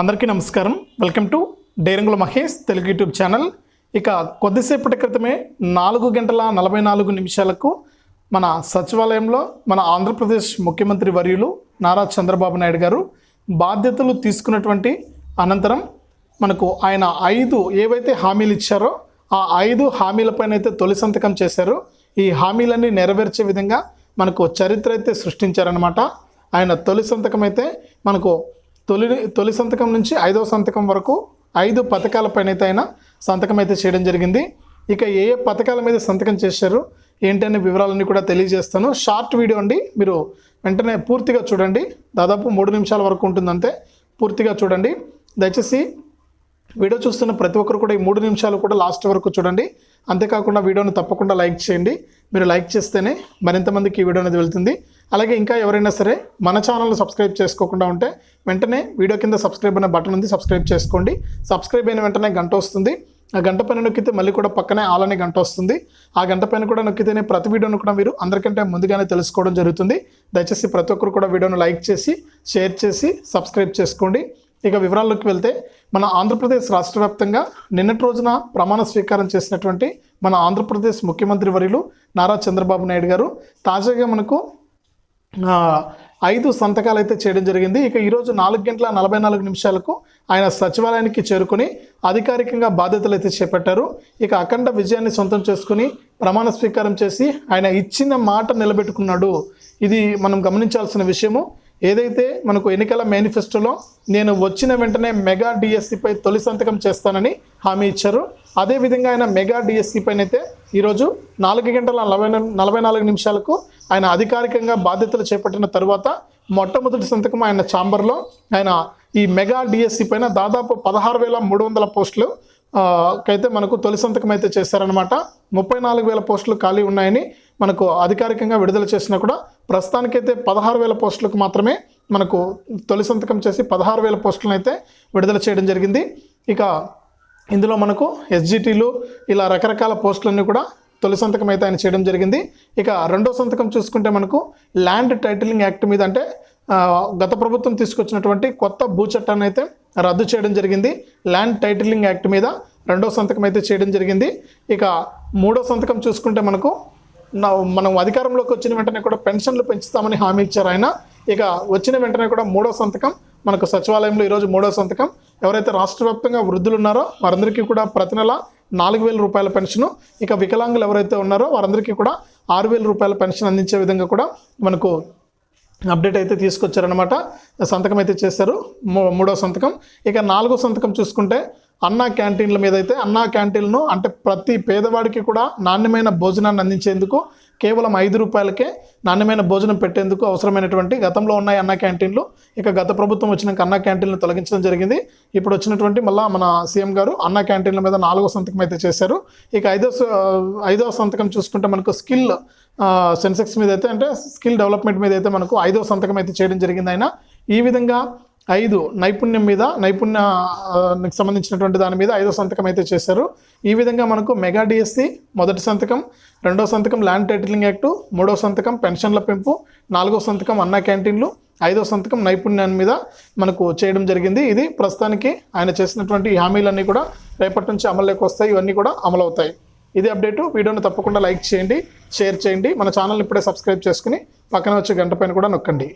అందరికీ నమస్కారం. Welcome to Derangula Mahesh Telugu YouTube channel. ఇక కొద్దిసేపటి క్రితమే నాలుగు గంటల నలభై నాలుగు నిమిషాలకు మన సచివాలయంలో మన ఆంధ్రప్రదేశ్ ముఖ్యమంత్రి వర్యులు నారా చంద్రబాబు నాయుడు గారు బాధ్యతలు తీసుకున్నటువంటి అనంతరం మనకు ఆయన ఐదు ఏవైతే హామీలు ఇచ్చారో ఆ ఐదు హామీలపైన అయితే తొలి సంతకం చేశారు. ఈ హామీలన్నీ నెరవేర్చే విధంగా మనకు చరిత్ర అయితే సృష్టించారనమాట ఆయన తొలి సంతకం అయితే మనకు తొలి తొలి సంతకం నుంచి ఐదవ సంతకం వరకు ఐదు పథకాలపైన అయితే ఆయన సంతకం అయితే చేయడం జరిగింది. ఇక ఏ ఏ పథకాల మీద సంతకం చేశారు ఏంటనే వివరాలన్నీ కూడా తెలియజేస్తాను. షార్ట్ వీడియో అండి మీరు వెంటనే పూర్తిగా చూడండి. దాదాపు మూడు నిమిషాల వరకు ఉంటుందంతే పూర్తిగా చూడండి. దయచేసి వీడియో చూస్తున్న ప్రతి ఒక్కరు కూడా ఈ మూడు నిమిషాలు కూడా లాస్ట్ వరకు చూడండి. అంతేకాకుండా వీడియోని తప్పకుండా లైక్ చేయండి. మీరు లైక్ చేస్తేనే మరింత మందికి ఈ వీడియో అనేది వెళ్తుంది. అలాగే ఇంకా ఎవరైనా సరే మన ఛానల్ సబ్స్క్రైబ్ చేసుకోకుండా ఉంటే వెంటనే వీడియో కింద సబ్స్క్రైబ్ అనే బటన్ ఉంది సబ్స్క్రైబ్ చేసుకోండి. సబ్స్క్రైబ్ అయిన వెంటనే గంట వస్తుంది. ఆ గంట పైన నొక్కితే మళ్ళీ కూడా పక్కనే ఆల్ అనే గంట వస్తుంది. ఆ గంట పైన కూడా నొక్కితేనే ప్రతి వీడియోను కూడా మీరు అందరికంటే ముందుగానే తెలుసుకోవడం జరుగుతుంది. దయచేసి ప్రతి ఒక్కరు కూడా వీడియోను లైక్ చేసి షేర్ చేసి సబ్స్క్రైబ్ చేసుకోండి. ఇక వివరాల్లోకి వెళ్తే మన ఆంధ్రప్రదేశ్ రాష్ట్ర వ్యాప్తంగా నిన్నటి రోజున ప్రమాణ స్వీకారం చేసినటువంటి మన ఆంధ్రప్రదేశ్ ముఖ్యమంత్రి వర్యులు నారా చంద్రబాబు నాయుడు గారు. తాజాగా మనకు ఐదు సంతకాలు అయితే చేయడం జరిగింది. ఇక ఈరోజు నాలుగు గంటల నలభై నాలుగు నిమిషాలకు ఆయన సచివాలయానికి చేరుకొని అధికారికంగా బాధ్యతలు అయితే చేపట్టారు. ఇక అఖండ విజయాన్ని సొంతం చేసుకుని ప్రమాణ స్వీకారం చేసి ఆయన ఇచ్చిన మాట నిలబెట్టుకున్నాడు. ఇది మనం గమనించాల్సిన విషయము. ఏదైతే మనకు ఎన్నికల మేనిఫెస్టోలో నేను వచ్చిన వెంటనే మెగా డిఎస్సిపై తొలి సంతకం చేస్తానని హామీ ఇచ్చారు. అదేవిధంగా ఆయన మెగా డిఎస్సి పైన అయితే ఈరోజు నాలుగు గంటల నలభై నలభై నాలుగు నిమిషాలకు ఆయన అధికారికంగా బాధ్యతలు చేపట్టిన తరువాత మొట్టమొదటి సంతకం ఆయన ఛాంబర్లో. ఆయన ఈ మెగా డిఎస్సి పైన దాదాపు పదహారు వేల మూడు వందల పోస్టులు అయితే కైతే మనకు తొలి సంతకం అయితే చేశారనమాట ముప్పై నాలుగు వేల పోస్టులు ఖాళీ ఉన్నాయని మనకు అధికారికంగా విడుదల చేసినా కూడా ప్రస్తుతానికైతే పదహారు వేల పోస్టులకు మాత్రమే మనకు తొలి సంతకం చేసి పదహారు వేల పోస్టులను అయితే విడుదల చేయడం జరిగింది. ఇక ఇందులో మనకు ఎస్జిటీలు ఇలా రకరకాల పోస్టులన్నీ కూడా తొలి సంతకం అయితే ఆయన చేయడం జరిగింది. ఇక రెండో సంతకం చూసుకుంటే మనకు ల్యాండ్ టైటిలింగ్ యాక్ట్ మీద అంటే గత ప్రభుత్వం తీసుకొచ్చినటువంటి కొత్త భూ చట్టాన్ని అయితే రద్దు చేయడం జరిగింది. ల్యాండ్ టైటిలింగ్ యాక్ట్ మీద రెండో సంతకం అయితే చేయడం జరిగింది. ఇక మూడో సంతకం చూసుకుంటే మనకు మనం అధికారంలోకి వచ్చిన వెంటనే కూడా పెన్షన్లు పెంచుతామని హామీ ఇచ్చారు ఆయన. ఇక వచ్చిన వెంటనే కూడా మూడో సంతకం మనకు సచివాలయంలో ఈరోజు మూడో సంతకం. ఎవరైతే రాష్ట్ర వ్యాప్తంగా వృద్ధులు ఉన్నారో వారందరికీ కూడా ప్రతి నెల నాలుగు వేల రూపాయల పెన్షను ఇక వికలాంగులు ఎవరైతే ఉన్నారో వారందరికీ కూడా ఆరు వేల రూపాయల పెన్షన్ అందించే విధంగా కూడా మనకు అప్డేట్ అయితే తీసుకొచ్చారనమాట సంతకం అయితే చేశారు మూ- మూడో సంతకం. ఇక నాలుగో సంతకం చూసుకుంటే అన్నా క్యాంటీన్ల మీద అయితే అన్నా క్యాంటీన్లను అంటే ప్రతి పేదవాడికి కూడా నాణ్యమైన భోజనాన్ని అందించేందుకు కేవలం ఐదు రూపాయలకే నాణ్యమైన భోజనం పెట్టేందుకు అవసరమైనటువంటి గతంలో ఉన్నాయి అన్నా క్యాంటీన్లు. ఇక గత ప్రభుత్వం వచ్చినాక అన్న క్యాంటీన్లు తొలగించడం జరిగింది. ఇప్పుడు వచ్చినటువంటి మళ్ళీ మన సీఎం గారు అన్న క్యాంటీన్ల మీద నాలుగో సంతకం అయితే చేశారు. ఇక ఐదో ఐదో సంతకం చూసుకుంటే మనకు స్కిల్ సెన్సెక్స్ మీద అయితే అంటే స్కిల్ డెవలప్మెంట్ మీద అయితే మనకు ఐదో సంతకం అయితే చేయడం జరిగింది ఆయన. ఈ విధంగా ఐదు నైపుణ్యం మీద నైపుణ్యానికి సంబంధించినటువంటి దాని మీద ఐదో సంతకం అయితే చేశారు. ఈ విధంగా మనకు మెగా డిఎస్సి మొదటి సంతకం రెండో సంతకం ల్యాండ్ టైటిలింగ్ యాక్టు మూడో సంతకం పెన్షన్ల పెంపు నాలుగో సంతకం అన్నా క్యాంటీన్లు ఐదో సంతకం నైపుణ్యాన్ని మీద మనకు చేయడం జరిగింది. ఇది ప్రస్తుతానికి ఆయన చేసినటువంటి హామీలన్నీ కూడా రేపటి నుంచి అమల్లోకి వస్తాయి. ఇవన్నీ కూడా అమలవుతాయి ఇది అప్డేటు. వీడియోని తప్పకుండా లైక్ చేయండి షేర్ చేయండి. మన ఛానల్ ఇప్పుడే సబ్స్క్రైబ్ చేసుకుని పక్కన వచ్చే గంట పైన కూడా నొక్కండి.